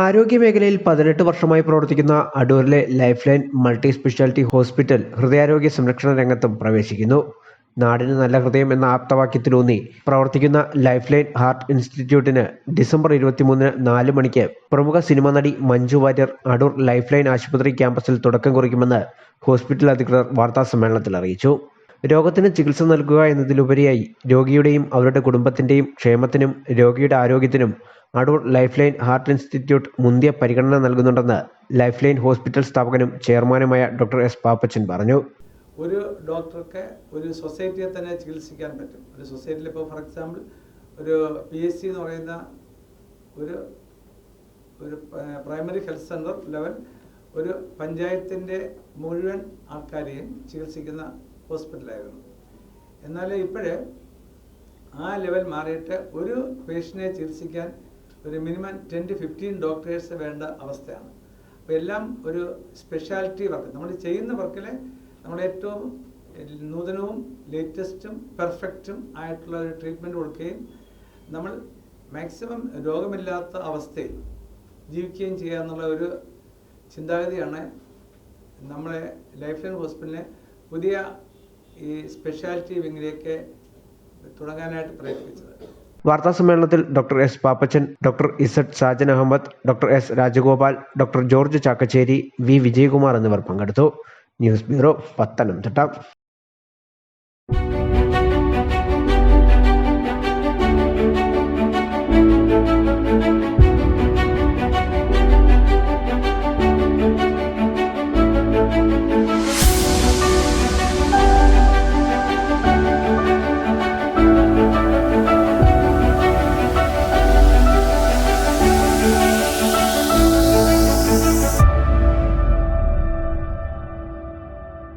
ആരോഗ്യമേഖലയിൽ പതിനെട്ട് വർഷമായി പ്രവർത്തിക്കുന്ന അടൂരിലെ Life Line multi speciality hospital ഹൃദയാരോഗ്യ സംരക്ഷണ രംഗത്തും പ്രവേശിക്കുന്നു. നാടിന് നല്ല ഹൃദയം എന്ന ആപ്തവാക്യത്തിലൂന്നി പ്രവർത്തിക്കുന്ന ലൈഫ് ലൈൻ ഹാർട്ട് ഇൻസ്റ്റിറ്റ്യൂട്ടിന് ഡിസംബർ ഇരുപത്തിമൂന്നിന് നാല് മണിക്ക് പ്രമുഖ സിനിമാ നടി മഞ്ജു വാര്യർ അടൂർ ലൈഫ് ലൈൻ ആശുപത്രി ക്യാമ്പസിൽ തുടക്കം കുറിക്കുമെന്ന് ഹോസ്പിറ്റൽ അധികൃതർ വാർത്താ സമ്മേളനത്തിൽ അറിയിച്ചു. രോഗത്തിന് ചികിത്സ നൽകുക എന്നതിലുപരിയായി രോഗിയുടെയും അവരുടെ കുടുംബത്തിന്റെയും ക്ഷേമത്തിനും രോഗിയുടെ ആരോഗ്യത്തിനും Adoor Life Line heart institute മുന്തിയ പരിഗണന നൽകുന്നുണ്ടെന്ന് ലൈഫ് ലൈൻ ഹോസ്പിറ്റൽ സ്ഥാപകനും ചെയർമാനുമായ ഡോക്ടർ എസ് പാപ്പച്ചൻ പറഞ്ഞു. ഒരു ഡോക്ടർക്ക് ഒരു സൊസൈറ്റിയെ തന്നെ ചികിത്സിക്കാൻ പറ്റും. ഒരു സൊസൈറ്റിയിൽ ഇപ്പോൾ ഫോർ എക്സാമ്പിൾ ഒരു പി എസ് സി എന്ന് പറയുന്ന ഒരു ഒരു പ്രൈമറി ഹെൽത്ത് സെന്റർ ലെവൽ ഒരു പഞ്ചായത്തിന്റെ മുഴുവൻ ആൾക്കാരെയും ചികിത്സിക്കുന്ന ഹോസ്പിറ്റലായിരുന്നു. എന്നാൽ ഇപ്പോഴേ ആ ലെവൽ മാറിയിട്ട് ഒരു പേഷ്യനെ ചികിത്സിക്കാൻ ഒരു minimum ten to fifteen doctors വേണ്ട അവസ്ഥയാണ്. അപ്പോൾ എല്ലാം ഒരു സ്പെഷ്യാലിറ്റി വർക്ക് നമ്മൾ ചെയ്യുന്ന വർക്കിൽ നമ്മൾ ഏറ്റവും നൂതനവും ലേറ്റസ്റ്റും പെർഫെക്റ്റും ആയിട്ടുള്ള ഒരു ട്രീറ്റ്മെന്റ് കൊടുക്കുകയും നമ്മൾ മാക്സിമം രോഗമില്ലാത്ത അവസ്ഥയിൽ ജീവിക്കുകയും ചെയ്യുക എന്നുള്ള ഒരു ചിന്താഗതിയാണ് നമ്മളെ ലൈഫ് ലൈൻ ഹോസ്പിറ്റലിനെ പുതിയ ഈ സ്പെഷ്യാലിറ്റി വിങ്ങിലേക്ക് തുടങ്ങാനായിട്ട് പ്രയത്നിച്ചത് വാർത്താ സമ്മേളനത്തിൽ doctor S Pappachan doctor Z Sajan Ahmed doctor S Rajagopal doctor George Chakkachery V Vijayakumar എന്നിവർ പങ്കെടുത്തു. News bureau Pathanamthitta.